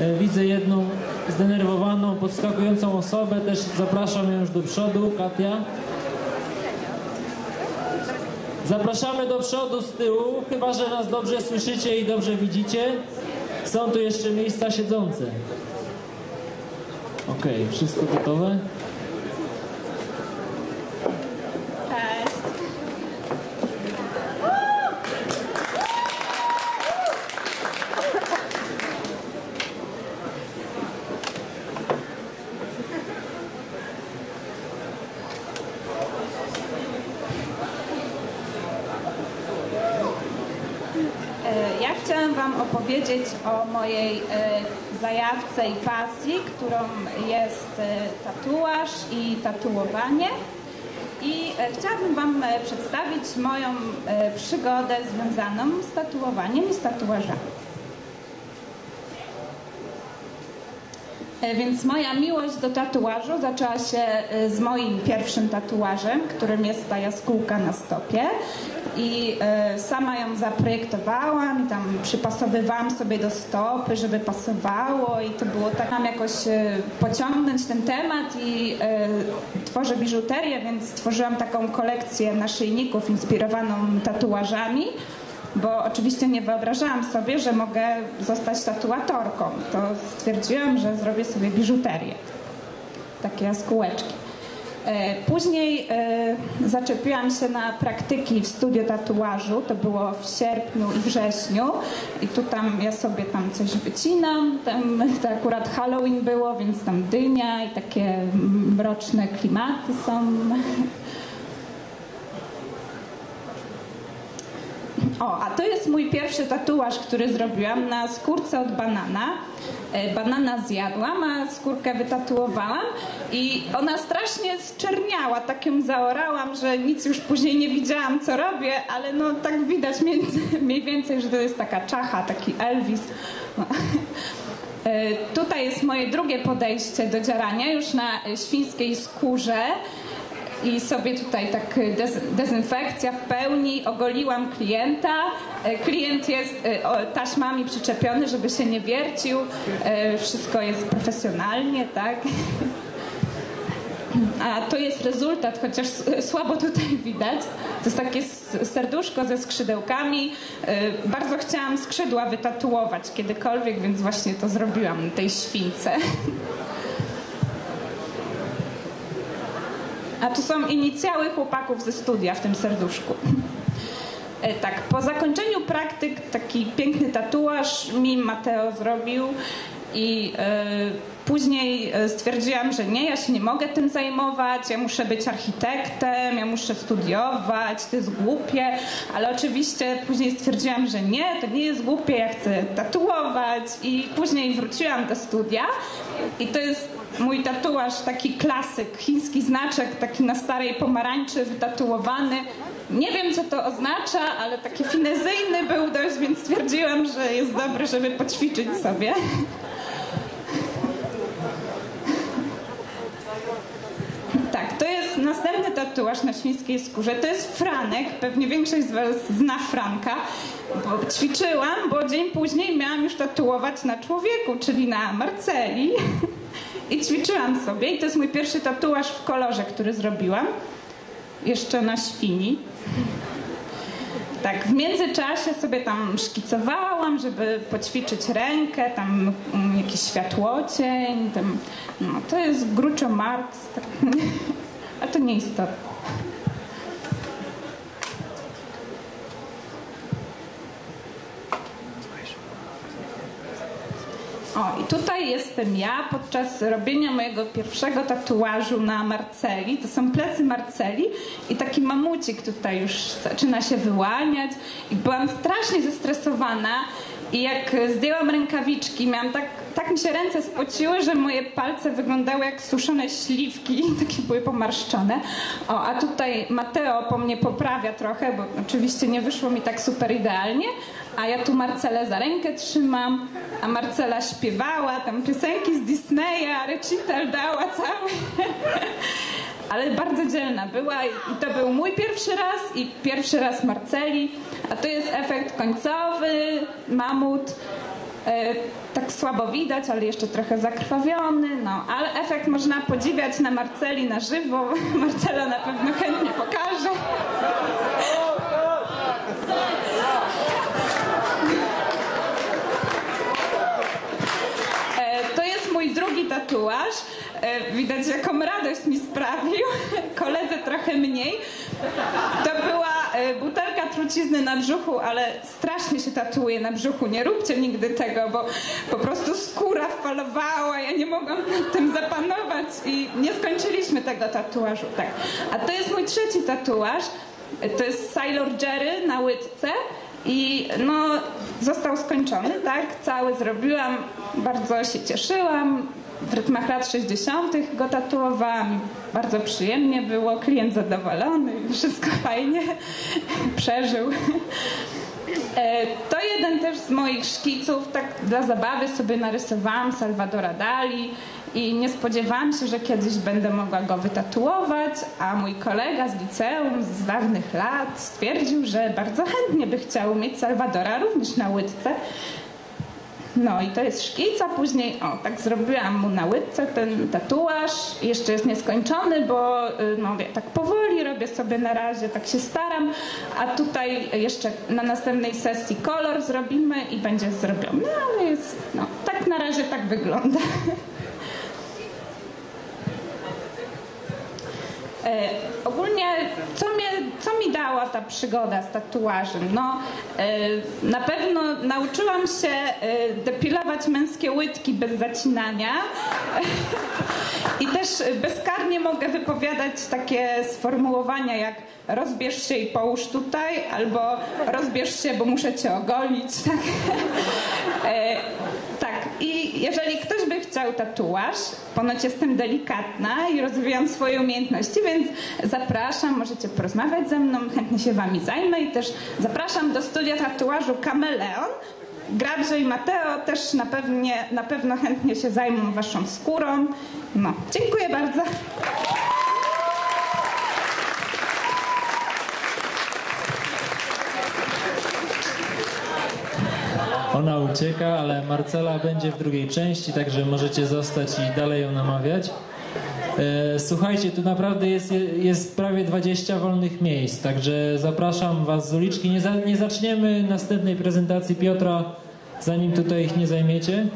E, Widzę jedną zdenerwowaną, podskakującą osobę. Też zapraszam ją już do przodu. Katia. Zapraszamy do przodu z tyłu, chyba że nas dobrze słyszycie i dobrze widzicie. Są tu jeszcze miejsca siedzące. Okej, wszystko gotowe? Cześć. E, Ja chciałam Wam opowiedzieć o mojej e, zajawce i pasji, którą jest e, tatuaż i tatuowanie. I e, chciałabym Wam przedstawić moją przygodę związaną z tatuowaniem i z tatuażami. Więc moja miłość do tatuażu zaczęła się e, z moim pierwszym tatuażem, którym jest ta jaskółka na stopie. I e, sama ją zaprojektowałam i tam przypasowywałam sobie do stopy, żeby pasowało i to było tak nam jakoś e, pociągnąć ten temat i e, tworzę biżuterię, więc stworzyłam taką kolekcję naszyjników inspirowaną tatuażami bo oczywiście nie wyobrażałam sobie, że mogę zostać tatuatorką. To stwierdziłam, że zrobię sobie biżuterię. Takie jaskółeczki. E, Później e, zaczepiłam się na praktyki w studio tatuażu. To było w sierpniu i wrześniu. I tu tam ja sobie tam coś wycinam. Tam to akurat Halloween było, więc tam dynia i takie mroczne klimaty są. O, a to jest mój pierwszy tatuaż, który zrobiłam na skórce od banana. E, Banana zjadłam, a skórkę wytatuowałam i ona strasznie zczerniała, tak ją zaorałam, że nic już później nie widziałam, co robię, ale no tak widać mniej, mniej więcej, że to jest taka czacha, taki Elvis. No. E, Tutaj jest moje drugie podejście do dzierania, już na świńskiej skórze i sobie tutaj tak dez, dezynfekcja w pełni, ogoliłam klienta. E, Klient jest o, taśmami przyczepiony, żeby się nie wiercił. Wszystko jest profesjonalnie, tak? A to jest rezultat, chociaż słabo tutaj widać. To jest takie serduszko ze skrzydełkami. Bardzo chciałam skrzydła wytatuować kiedykolwiek, więc właśnie to zrobiłam tej śwince. A tu są inicjały chłopaków ze studia w tym serduszku. E, Tak, po zakończeniu praktyk taki piękny tatuaż mi Mateo zrobił i e, później e, stwierdziłam, że nie, ja się nie mogę tym zajmować, ja muszę być architektem, ja muszę studiować, to jest głupie, ale oczywiście później stwierdziłam, że nie, to nie jest głupie, ja chcę tatuować i później wróciłam do studia i to jest mój tatuaż, taki klasyk, chiński znaczek, taki na starej pomarańczy wytatuowany. Nie wiem, co to oznacza, ale taki finezyjny był dość, więc stwierdziłam, że jest dobry, żeby poćwiczyć sobie. Tak, to jest następny tatuaż na świńskiej skórze. To jest Franek. Pewnie większość z Was zna Franka. Bo ćwiczyłam, bo dzień później miałam już tatuować na człowieku, czyli na Marceli. I ćwiczyłam sobie. I to jest mój pierwszy tatuaż w kolorze, który zrobiłam. Jeszcze na świni. Tak, w międzyczasie sobie tam szkicowałam, żeby poćwiczyć rękę, tam mm, jakiś światłocień, tam, no to jest Gruczo Marx, tak, a to nieistotne. O, i tutaj jestem ja podczas robienia mojego pierwszego tatuażu na Marceli. To są plecy Marceli i taki mamucik tutaj już zaczyna się wyłaniać. I byłam strasznie zestresowana i jak zdjęłam rękawiczki, miałam tak, tak mi się ręce spociły, że moje palce wyglądały jak suszone śliwki, takie były pomarszczone. O, a tutaj Mateo po mnie poprawia trochę, bo oczywiście nie wyszło mi tak super idealnie, a ja tu Marcelę za rękę trzymam, a Marcela śpiewała tam piosenki z Disneya, recital dała cały. Ale bardzo dzielna była i to był mój pierwszy raz i pierwszy raz Marceli, a to jest efekt końcowy, mamut. E, tak słabo widać, ale jeszcze trochę zakrwawiony, no, ale efekt można podziwiać na Marceli na żywo. Marcela na pewno chętnie pokaże. E, To jest mój drugi tatuaż. E, Widać, jaką radość mi sprawił. Koledze trochę mniej. To była e, butelka trucizny na brzuchu, ale strasznie się tatuuje na brzuchu. Nie róbcie nigdy tego, bo po prostu skóra falowała. Ja nie mogłam nad tym zapanować i nie skończyliśmy tego tatuażu. Tak. A to jest mój trzeci tatuaż. E, To jest Sailor Jerry na łydce. I no, został skończony, tak? Cały zrobiłam, bardzo się cieszyłam. W rytmach lat 60. go tatuowałam. Bardzo przyjemnie było, klient zadowolony, wszystko fajnie przeżył. E, To jeden też z moich szkiców, tak dla zabawy sobie narysowałam Salvadora Dali i nie spodziewałam się, że kiedyś będę mogła go wytatuować, a mój kolega z liceum z dawnych lat stwierdził, że bardzo chętnie by chciał mieć Salvadora również na łydce. No i to jest szkic, później, o, tak zrobiłam mu na łydce ten tatuaż. Jeszcze jest nieskończony, bo y, no, ja tak powoli robię sobie na razie, tak się staram. A tutaj jeszcze na następnej sesji kolor zrobimy i będzie zrobiony. No ale jest, no, tak na razie tak wygląda. ogólnie, co, mnie, co mi dała ta przygoda z tatuażem? No, e, na pewno nauczyłam się e, depilować męskie łydki bez zacinania. I też bezkarnie mogę wypowiadać takie sformułowania jak rozbierz się i połóż tutaj, albo rozbierz się, bo muszę cię ogolić. Tak? E, tak, i jeżeli ktoś by chciał tatuaż, ponoć jestem delikatna i rozwijam swoje umiejętności, więc zapraszam, możecie porozmawiać ze mną, chętnie się wami zajmę i też zapraszam do studia tatuażu Kameleon. Grabże i Mateo też na, pewnie, na pewno chętnie się zajmą waszą skórą. No, dziękuję bardzo. Ona ucieka, ale Marcela będzie w drugiej części, także możecie zostać i dalej ją namawiać. E, Słuchajcie, tu naprawdę jest, jest prawie 20 wolnych miejsc, także zapraszam Was z uliczki. Nie, za, nie zaczniemy następnej prezentacji Piotra, zanim tutaj ich nie zajmiecie.